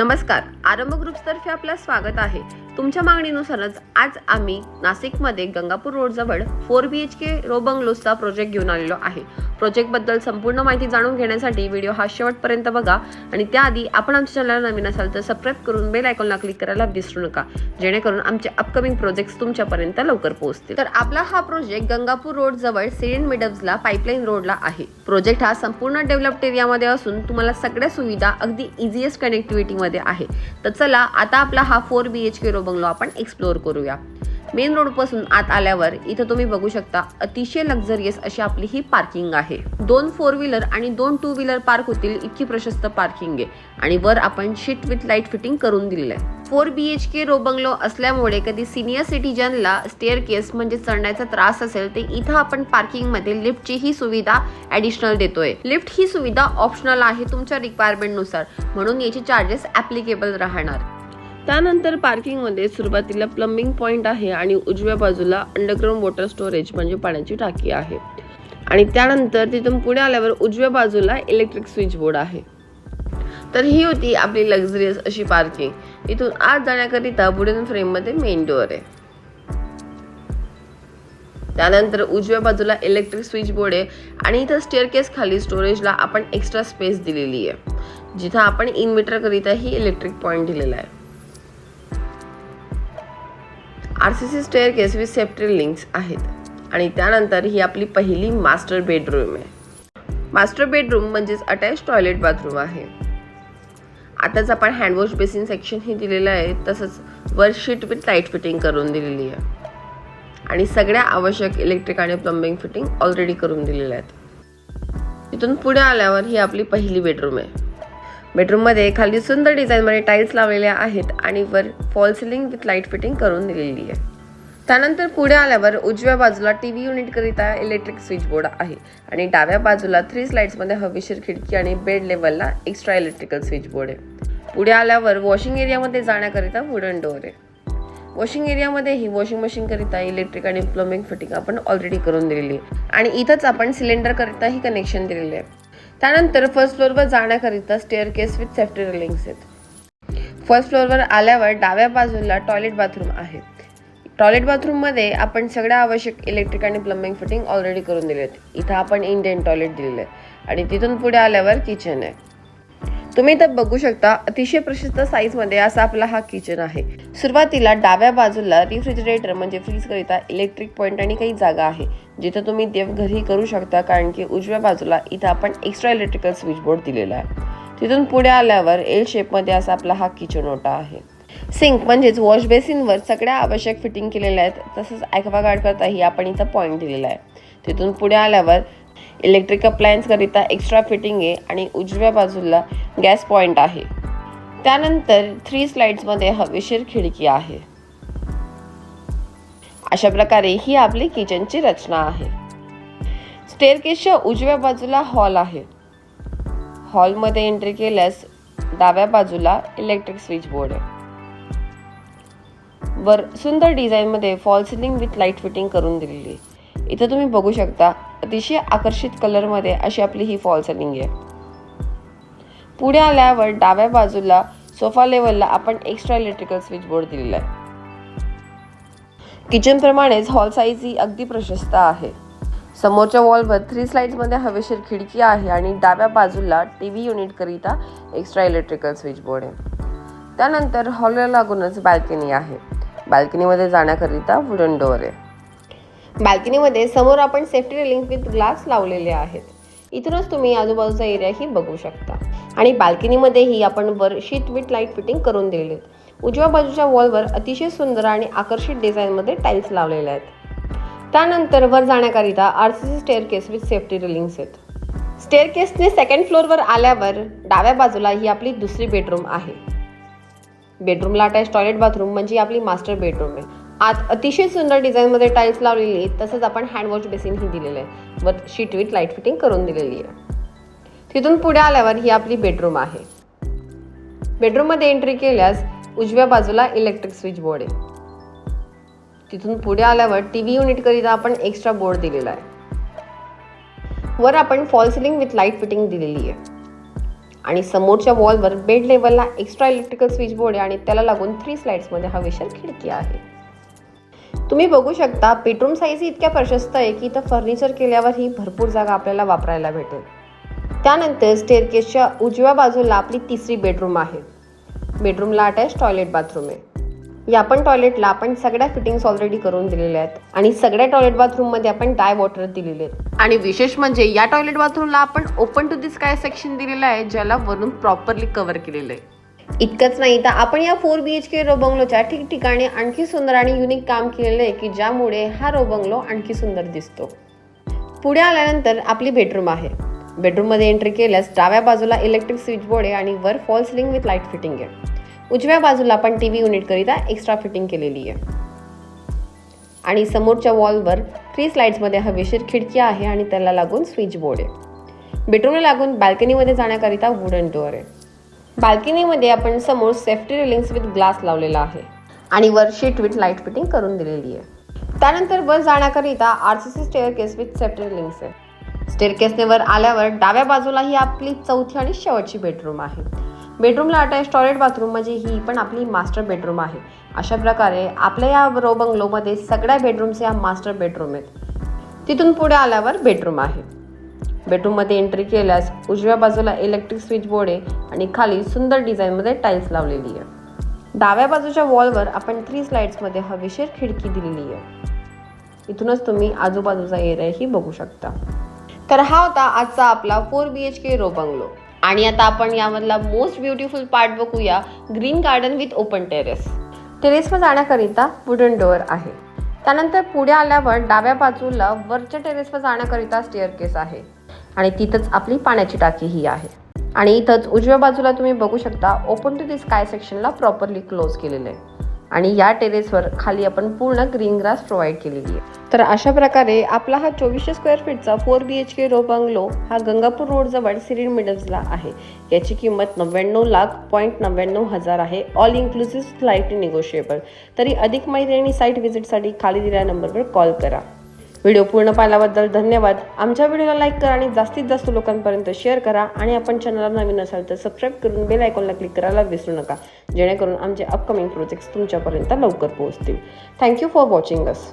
नमस्कार. आरंभ ग्रुप्सतर्फे आपलं स्वागत आहे. तुमच्या मागणीनुसारच आज आम्ही नाशिकमध्ये Gangapur रोडजवळ four B H K row बंगलोजचा project घेऊन आलेलो आहे. प्रोजेक्टबद्दल संपूर्ण माहिती जाणून घेण्यासाठी व्हिडिओ हा शेवटपर्यंत बघा आणि त्याआधी आपण आमच्या चॅनलला नवीन असाल तर सबस्क्राईब करून बेल आयकॉनला क्लिक करायला विसरू नका जेणेकरून आमचे अपकमिंग प्रोजेक्ट्स तुमच्यापर्यंत लवकर पोहोचतील. तर आपला हा प्रोजेक्ट गंगापूर रोड जवळ सिरियन मिडब्सला पाईपलाईन रोडला आहे. प्रोजेक्ट हा संपूर्ण डेव्हलप्ड एरियामध्ये असून तुम्हाला सगळ्या सुविधा अगदी इझिएस्ट कनेक्टिव्हिटीमध्ये आहे. तर चला आता आपला हा four B H K row bungalow आपण एक्सप्लोअर करूया. मेन रोडपासून आत आल्यावर इथं तुम्ही बघू शकता अतिशय लक्झरियस अशी आपली ही पार्किंग आहे. दोन फोर व्हीलर आणि दोन टू व्हीलर पार्क होतील इतकी प्रशस्त पार्किंग आहे. आणि वर आपण शीट विथ लाइट फिटिंग करून दिलेलं आहे. Four B H K row bungalow असल्यामुळे कधी सिनियर सिटीजनला स्टेअर केस म्हणजे चढण्याचा त्रास असेल ते इथं आपण पार्किंगमध्ये लिफ्टची ही सुविधा ऍडिशनल देतोय. लिफ्ट ही सुविधा ऑप्शनल आहे तुमच्या रिक्वायरमेंटनुसार. म्हणून याचे चार्जेस ऍप्लिकेबल राहणार. त्यानंतर पार्किंगमध्ये सुरुवातीला प्लंबिंग पॉईंट आहे आणि उजव्या बाजूला अंडरग्राऊंड वॉटर स्टोरेज म्हणजे पाण्याची टाकी आहे. आणि त्यानंतर तिथून पुढे आल्यावर उजव्या बाजूला इलेक्ट्रिक स्विच बोर्ड आहे. तर ही होती आपली लक्झरियस अशी पार्किंग इथून आत जाण्याकरिता वुडन फ्रेममध्ये मेन डोअर आहे. त्यानंतर उजव्या बाजूला इलेक्ट्रिक स्विच बोर्ड आहे आणि इथं स्टेअरकेस खाली स्टोरेजला आपण एक्स्ट्रा स्पेस दिलेली आहे. जिथं आपण इन्व्हर्टरकरिता ही इलेक्ट्रिक पॉईंट दिलेला आहे. R C C staircase with safety links आहेत. आणि त्यानंतर ही आपली पहिली मास्टर बेडरूम आहे. मास्टर बेडरूम म्हणजेच अटॅच टॉयलेट बाथरूम आहे. आताच आपण हँडवॉश बेसिन सेक्शन ही दिलेलं आहे. तसंच वर शीट विथ लाइट फिटिंग करून दिलेली आहे. आणि सगळ्या आवश्यक इलेक्ट्रिक आणि प्लंबिंग फिटिंग ऑलरेडी करून दिलेल्या आहेत. तिथून पुढे आल्यावर ही आपली पहिली बेडरूम आहे. बेडरूममध्ये खाली सुंदर डिझाईनमध्ये टाईल्स लावलेल्या आहेत आणि वर fall ceiling with light fitting करून दिलेली आहे. त्यानंतर पुढे आल्यावर उजव्या बाजूला टी व्ही युनिटकरिता इलेक्ट्रिक स्विच बोर्ड आहे आणि डाव्या बाजूला थ्री स्लाइड्समध्ये हवेशीर खिडकी आणि बेड लेवलला एक्स्ट्रा इलेक्ट्रिकल स्विच बोर्ड आहे. पुढे आल्यावर वॉशिंग एरियामध्ये जाण्याकरिता वुडन डोअर आहे. वॉशिंग एरियामध्येही वॉशिंग मशीनकरिता इलेक्ट्रिक आणि प्लंबिंग फिटिंग आपण ऑलरेडी करून दिलेली आहे. आणि इथंच आपण सिलेंडरकरिताही कनेक्शन दिलेले आहे. त्यानंतर फर्स्ट फ्लोअरवर जाण्याकरिता staircase with safety railings आहेत फर्स्ट फ्लोअरवर आल्यावर डाव्या बाजूला टॉयलेट बाथरूम आहे. टॉयलेट बाथरूममध्ये आपण सगळ्या आवश्यक इलेक्ट्रिक आणि प्लंबिंग फिटिंग ऑलरेडी करून दिले आहेत इथं आपण इंडियन टॉयलेट दिलेलं आहे. आणि तिथून पुढे आल्यावर किचन आहे. तुम्ही इथं बघू शकता अतिशय प्रशस्त साईजमध्ये असा आपला हा किचन आहे. सुरुवातीला डाव्या बाजूला रिफ्रिजरेटर म्हणजे फ्रीज करिता इलेक्ट्रिक पॉईंट आणि काही जागा आहे. जिथं तुम्ही देवघरही करू शकता कारण की उजव्या बाजूला इथं आपण एक्स्ट्रा इलेक्ट्रिकल स्विच बोर्ड दिलेला आहे. तिथून पुढे आल्यावर एल शेपमध्ये असा आपला हा किचन ओटा आहे. सिंक म्हणजेच वॉश बेसिनवर सगळ्या आवश्यक फिटिंग केलेल्या आहेत. तसंच ॲक्वागार्ड करताही आपण इथं पॉईंट दिलेला आहे. तिथून पुढे आल्यावर इलेक्ट्रिक अप्लायन्सकरिता एक्स्ट्रा फिटिंग आहे आणि उजव्या बाजूला गॅस पॉईंट आहे. त्यानंतर थ्री स्लाइड्समध्ये हवेशीर खिडकी आहे. अशा प्रकारे ही आपली किचनची रचना आहे. स्टेअरकेसच्या उजव्या बाजूला हॉल आहे. हॉलमध्ये एंट्री केल्यास डाव्या बाजूला इलेक्ट्रिक स्विच बोर्ड आहे. वर सुंदर डिझाईनमध्ये fall ceiling with light fitting करून दिलेली इथं तुम्ही बघू शकता अतिशय आकर्षित कलरमध्ये अशी आपली ही फॉल सिलिंग आहे. पुढे आल्यावर डाव्या बाजूला सोफा लेवलला आपण एक्स्ट्रा इलेक्ट्रिकल स्विच बोर्ड दिलेला आहे. किचनप्रमाणेच हॉल साईज ही अगदी प्रशस्त आहे. समोरच्या वॉलवर थ्री स्लाइड्समध्ये हवेशीर खिडकी आहे आणि डाव्या बाजूला टी व्ही युनिटकरिता एक्स्ट्रा इलेक्ट्रिकल स्विच बोर्ड आहे. त्यानंतर हॉलला लागूनच बाल्कनी आहे. बाल्कनीमध्ये जाण्याकरिता वुडन डोअर आहे. बाल्कनीमध्ये समोर आपण सेफ्टी रेलिंग विथ ग्लास लावलेले आहेत. इथूनच तुम्ही आजूबाजूचा एरियाही बघू शकता. आणि बाल्कनीमध्येही आपण वर शीट विथ लाइट फिटिंग करून दिलेले आहेत. उजव्या बाजूच्या वॉलवर अतिशय सुंदर आणि आकर्षित डिझाईनमध्ये टाईल्स लावलेल्या आहेत. त्यानंतर वर जाण्याकरिता R C C staircase with safety railings आहेत स्टेअर केसने सेकंड फ्लोअरवर आल्यावर डाव्या बाजूला ही आपली दुसरी बेडरूम आहे. बेडरूमला अटॅच टॉयलेट बाथरूम म्हणजे आपली मास्टर बेडरूम आहे. आत अतिशय सुंदर डिझाईनमध्ये टाईल्स लावलेली आहेत तसंच आपण हँडवॉश बेसिनही दिलेलं आहे. वर शीट विथ लाइट फिटिंग करून दिलेली आहे. तिथून पुढे आल्यावर ही आपली बेडरूम आहे. बेडरूममध्ये एंट्री केल्यास उजव्या बाजूला इलेक्ट्रिक स्विच बोर्ड आहे. तिथून पुढे आल्यावर टी व्ही युनिटकरिता आपण एक्स्ट्रा बोर्ड दिलेला आहे. वर आपण fall ceiling with light fitting दिलेली आहे. आणि समोरच्या वॉलवर बेड लेवलला एक्स्ट्रा इलेक्ट्रिकल स्विच बोर्ड आहे आणि त्याला लागून थ्री स्लाइड्समध्ये हवेशीर खिडकी आहे. तुम्ही बघू शकता बेडरूम साईज इतक्या प्रशस्त आहे की इथं फर्निचर केल्यावरही भरपूर जागा आपल्याला वापरायला भेटेल. त्यानंतर स्टेअरकेसच्या उजव्या बाजूला आपली तिसरी बेडरूम आहे. बेडरूमला अटॅच टॉयलेट बाथरूम आहे. या पण टॉयलेटला आपण सगळ्या फिटिंग्स ऑलरेडी करून दिलेल्या आहेत. आणि सगळ्या टॉयलेट बाथरूममध्ये आपण डाय वॉटर दिलेले आहेत. आणि विशेष म्हणजे या टॉयलेट बाथरूमला आपण ओपन टू दिस काय सेक्शन दिलेलं आहे ज्याला वरून प्रॉपरली कव्हर केलेलं आहे. इतकंच नाही तर आपण या फोर बी एच के रोबंगलोच्या ठिकठिकाणी आणखी सुंदर आणि युनिक काम केलेलं आहे की ज्यामुळे हा रोबंगलो आणखी सुंदर दिसतो. पुढे आल्यानंतर आपली बेडरूम आहे. बेडरूममध्ये एंट्री केल्यास डाव्या बाजूला इलेक्ट्रिक स्विच बोर्ड आहे आणि वर fall ceiling with light fitting आहे. उजव्या बाजूला आपण टी व्ही युनिटकरिता एक्स्ट्रा फिटिंग केलेली आहे. आणि समोरच्या वॉलवर थ्री स्लाइड्समध्ये हवेशीर खिडकी आहे आणि त्याला लागून स्विच बोर्ड आहे बेडरूमला लागून बाल्कनीमध्ये जाण्याकरिता वुडन डोअर आहे. बाल्कनीमध्ये आपण समोर सेफ्टी रेलिंग्स विथ ग्लास लावलेला आहे. आणि वर शीट विथ लाइट फिटिंग करून दिलेली आहे. त्यानंतर वर जाण्याकरिता R C C staircase with safety railings आहे. स्टेअर केसने वर आल्यावर डाव्या बाजूला ही आपली चौथी आणि शेवटची बेडरूम आहे. बेडरूमला अटॅच टॉयलेट बाथरूम म्हणजे ही पण आपली मास्टर बेडरूम आहे. अशा प्रकारे आपल्या या रो बंगलोमध्ये सगळ्या बेडरूम्स या मास्टर बेडरूम आहेत. तिथून पुढे आल्यावर बेडरूम आहे. बेडरूममध्ये एंट्री केल्यास उजव्या बाजूला इलेक्ट्रिक स्विच बोर्ड आहे आणि खाली सुंदर डिझाईनमध्ये टाईल्स लावलेली आहे. डाव्या बाजूच्या वॉलवर आपण थ्री स्लाइड्समध्ये हवेशीर खिडकी दिलेली आहे. इथूनच तुम्ही आजूबाजूचा एरियाही बघू शकता. तर हा होता आजचा आपला four B H K row bungalow. आणि आता आपण यामधला मोस्ट ब्युटिफुल पार्ट बघूया green garden with open terrace टेरेसवर जाण्याकरिता वुडन डोअर आहे. त्यानंतर पुढे आल्यावर डाव्या बाजूला वरच्या टेरेसवर जाण्याकरिता स्टेअरकेस आहे. आणि तिथंच आपली पाण्याची टाकी ही आहे. आणि इथंच उजव्या बाजूला तुम्ही बघू शकता ओपन टू दिस स्काय सेक्शनला प्रॉपरली क्लोज केलेलं आहे. आणि या टेरेसवर खाली आपण पूर्ण ग्रीन ग्रास प्रोव्हाइड केलेली आहे. तर अशा प्रकारे आपला हा चोवीसशे square फीटचा four B H K row bungalow हा गंगापूर रोडजवळ सिरीड मिडल्सला आहे. याची किंमत नव्याण्णव लाख पॉईंट नव्याण्णव हजार आहे. ऑल इन्क्लुसिव्ह फ्लाईट निगोशिएबल तरी अधिक माहिती आणि साईट व्हिजिटसाठी खाली दिलेल्या नंबरवर कॉल करा. व्हिडिओ पूर्ण पाहिल्याबद्दल धन्यवाद. आमच्या व्हिडिओला लाईक करा आणि जास्तीत जास्त लोकांपर्यंत शेअर करा आणि आपण चॅनलला नवीन असाल तर सबस्क्राईब करून बेल आयकॉनला क्लिक करायला विसरू नका. जेणेकरून आमचे अपकमिंग प्रोजेक्ट्स तुमच्यापर्यंत लवकर पोहोचतील. Thank you for watching us